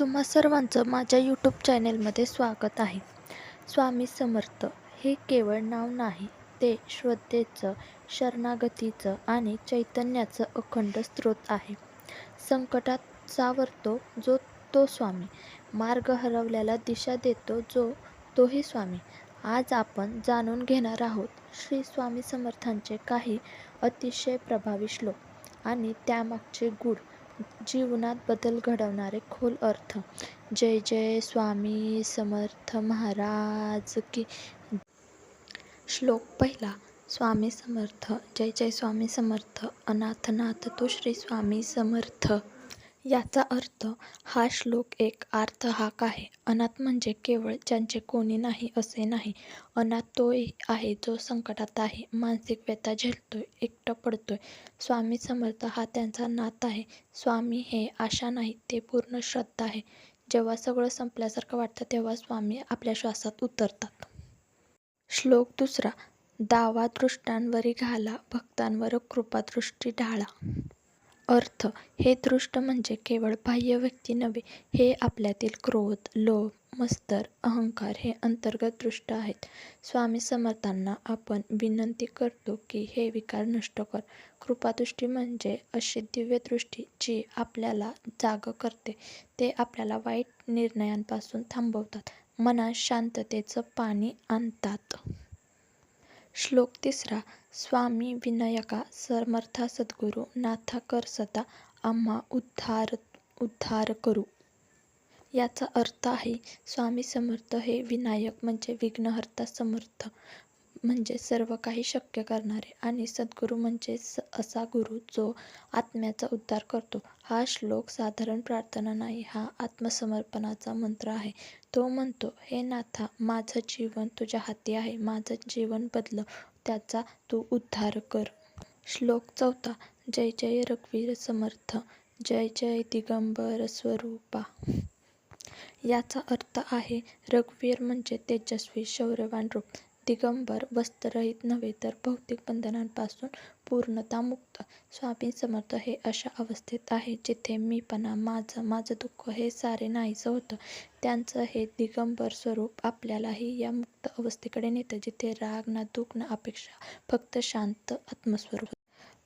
तुम्हा सर्वांचं माझ्या यूट्यूब चॅनेलमध्ये स्वागत आहे. स्वामी समर्थ हे केवळ नाव नाही ते श्रद्धेचं शरणागतीचं आणि चैतन्याचं अखंड स्रोत आहे. संकटात सावरतो जो तो स्वामी मार्ग हरवल्याला दिशा देतो जो तोही स्वामी. आज आपण जाणून घेणार आहोत श्री स्वामी समर्थांचे काही अतिशय प्रभावी श्लोक आणि त्यामागचे गूढ जीवनात बदल घडवणारे खोल अर्थ. जय जय स्वामी समर्थ महाराज की श्लोक पहिला. स्वामी समर्थ. जय जय स्वामी समर्थ. अनाथनाथ तो श्री स्वामी समर्थ. याचा अर्थ हा श्लोक एक अर्थ हाक आहे. अनाथ म्हणजे केवळ ज्यांचे कोणी नाही असे नाही. अनाथ तोही आहे जो संकटात आहे. मानसिक व्यथा झेलतोय एकटं पडतोय. स्वामी समर्थ हा त्यांचा नाथ आहे. स्वामी हे आशा नाही ते पूर्ण श्रद्धा आहे. जेव्हा सगळं संपल्यासारखं वाटतं तेव्हा स्वामी आपल्या श्वासात उतरतात. श्लोक दुसरा दावा दृष्टांवरी घाला भक्तांवर कृपादृष्टी ढाळा. अर्थ हे दृष्ट म्हणजे केवळ बाह्य व्यक्ती नव्हे हे आपल्यातील क्रोध लोभ मस्तर अहंकार हे अंतर्गत दृष्ट आहेत. स्वामी समर्थांना आपण विनंती करतो की हे विकार नष्ट कर. कृपादृष्टी म्हणजे अशी दिव्य दृष्टी जी आपल्याला जाग करते. ते आपल्याला वाईट निर्णयांपासून थांबवतात. मनात शांततेचं पाणी आणतात. श्लोक तिसरा स्वामी विनायका समर्था सद्गुरू नाथा कर सता आम्हा उद्धार उद्धार करू. याचा अर्थ आहे स्वामी समर्थ हे विनायक म्हणजे विघ्नहर्ता समर्थ. म्हणजे सर्व काही शक्य करणारे आणि सद्गुरू म्हणजे असा गुरु जो आत्म्याचा उद्धार करतो. हा श्लोक साधारण प्रार्थना नाही हा आत्मसमर्पणाचा मंत्र आहे. तो म्हणतो हे नाथा माझं जीवन तुझ्या हाती आहे. माझं जीवन बदल त्याचा तू उद्धार कर. श्लोक चौथा जय जय रघुवीर समर्थ जय जय दिगंबर स्वरूपा. याचा अर्थ आहे रघुवीर म्हणजे तेजस्वी शौर्यवान रूप. दिगंबर वस्त्ररहित नव्हे तर भौतिक बंधनांपासून पूर्णता मुक्त स्वामी समर्थ हे अशा अवस्थेत आहे जिथे मीपणा माझं माझं दुःख हे सारे नाहीसं होतं. त्यांचं हे दिगंबर स्वरूप आपल्यालाही या मुक्त अवस्थेकडे नेतं जिथे राग ना दुःख ना अपेक्षा फक्त शांत आत्मस्वरूप.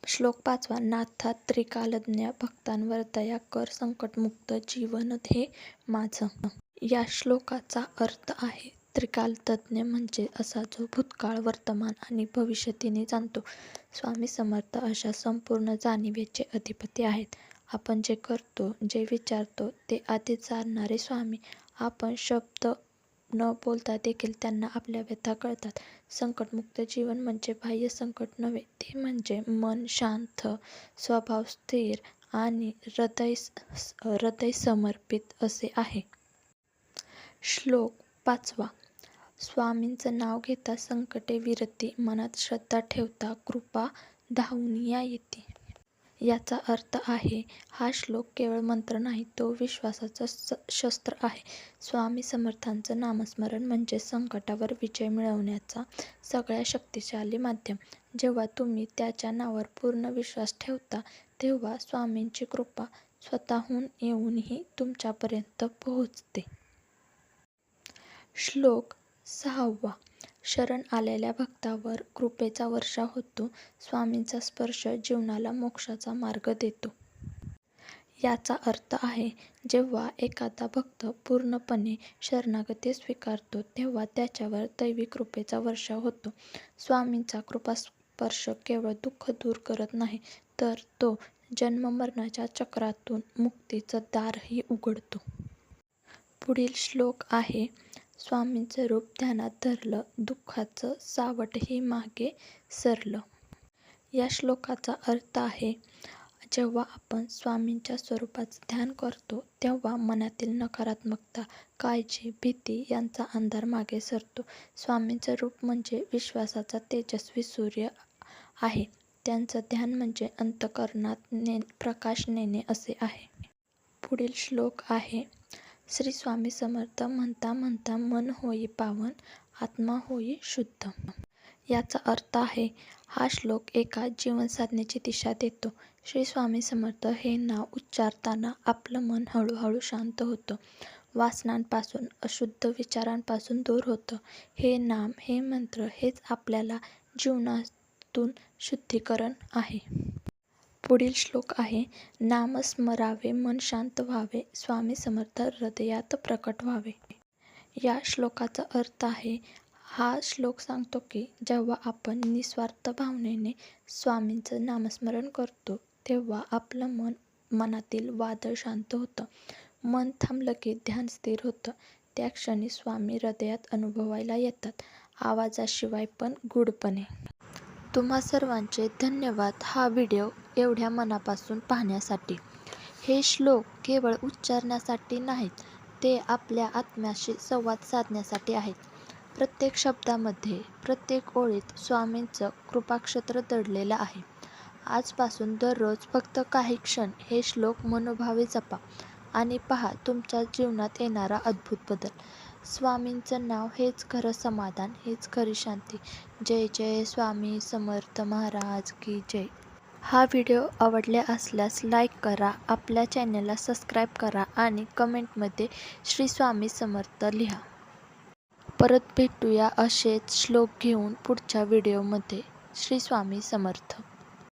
श्लोक पाचवा नाथा त्रिकालज्ञ भक्तांवर दया कर संकटमुक्त जीवन हे माझं. या श्लोकाचा अर्थ आहे त्रिकालतज्ञ म्हणजे असा जो भूतकाळ वर्तमान आणि भविष्यतीने जाणतो. स्वामी समर्थ अशा संपूर्ण जाणीवेचे अधिपती आहेत. आपण जे करतो जे विचारतो ते आधीच जाणणारे स्वामी. आपण शब्द न बोलता देखील त्यांना आपल्या व्यथा कळतात. संकटमुक्त जीवन म्हणजे बाह्य संकट नव्हे ते म्हणजे मन शांत स्वभाव स्थिर आणि हृदय हृदय समर्पित असे आहे. श्लोक पाचवा. स्वामींचं नाव घेता संकटे विरती मनात श्रद्धा ठेवता कृपा धावून या येते. याचा अर्थ आहे हा श्लोक केवळ मंत्र नाही तो विश्वासाचं शस्त्र आहे. स्वामी समर्थांचं नामस्मरण म्हणजे संकटावर विजय मिळवण्याचा सगळ्या शक्तिशाली माध्यम. जेव्हा तुम्ही त्याच्या नावावर पूर्ण विश्वास ठेवता तेव्हा स्वामींची कृपा स्वतःहून येऊनही तुमच्यापर्यंत पोहोचते. श्लोक सहावा. शरण आलेल्या भक्तावर कृपेचा वर्षा होतो. स्वामींचा स्पर्श जीवनाला मोक्षाचा मार्ग देतो. याचा अर्थ आहे जेव्हा एखादा भक्त पूर्णपणे शरणागती स्वीकारतो तेव्हा त्याच्यावर दैवी कृपेचा वर्षा होतो. स्वामींचा कृपास्पर्श केवळ दुःख दूर करत नाही तर तो जन्ममरणाच्या चक्रातून मुक्तीचं दारही उघडतो. पुढील श्लोक आहे स्वामींचं रूप ध्यानात धरलं दुःखाचं सावटही मागे सरलं. या श्लोकाचा अर्थ आहे जेव्हा आपण स्वामींच्या स्वरूपाचं ध्यान करतो तेव्हा मनातील नकारात्मकता काळजी भीती यांचा अंधार मागे सरतो. स्वामींचं रूप म्हणजे विश्वासाचा तेजस्वी सूर्य आहे. त्यांचं ध्यान म्हणजे अंतकरणात ने प्रकाश नेणे असे आहे. पुढील श्लोक आहे श्री स्वामी समर्थ म्हणता म्हणता मन होई पावन आत्मा होई शुद्ध. याचा अर्थ आहे हा श्लोक एका जीवनसाधनेची दिशा देतो. श्री स्वामी समर्थ हे नाव उच्चारताना आपलं मन हळूहळू शांत होतं. वासनांपासून अशुद्ध विचारांपासून दूर होतं. हे नाम हे मंत्र हेच आपल्याला जीवनातून शुद्धीकरण आहे. पुढील श्लोक आहे नाम स्मरावे मन शांत व्हावे स्वामी समर्थ हृदयात प्रकट व्हावे. या श्लोकाचा अर्थ आहे हा श्लोक सांगतो की जेव्हा आपण निस्वार्थ भावनेने स्वामींचं नामस्मरण करतो तेव्हा आपलं मन मनातील वादळ शांत होतं. मन थांबलं की ध्यान स्थिर होतं. त्या क्षणी स्वामी हृदयात अनुभवायला येतात. आवाजाशिवाय पण गूढपणे. तुम्हा सर्वांचे धन्यवाद. हा व्हिडिओ एवढ्या मनापासून पाहण्यासाठी. हे श्लोक केवळ उच्चारण्यासाठी नाहीत ते आपल्या आत्म्याशी संवाद साधण्यासाठी आहेत. प्रत्येक शब्दामध्ये प्रत्येक ओळीत स्वामींचं कृपाक्षेत्र दडलेलं आहे. आजपासून दररोज फक्त काही क्षण हे श्लोक मनोभावे जपा आणि पहा तुमच्या जीवनात येणारा अद्भुत बदल. स्वामींचं नाव हेच खरं समाधान हेच खरी शांती. जय जय स्वामी समर्थ महाराज की जय. हा व्हिडिओ आवडला असल्यास लाईक करा आपल्या चॅनलला सबस्क्राईब करा आणि कमेंटमध्ये श्री स्वामी समर्थ लिहा. परत भेटूया असेच श्लोक घेऊन पुढच्या व्हिडिओमध्ये. श्री स्वामी समर्थ.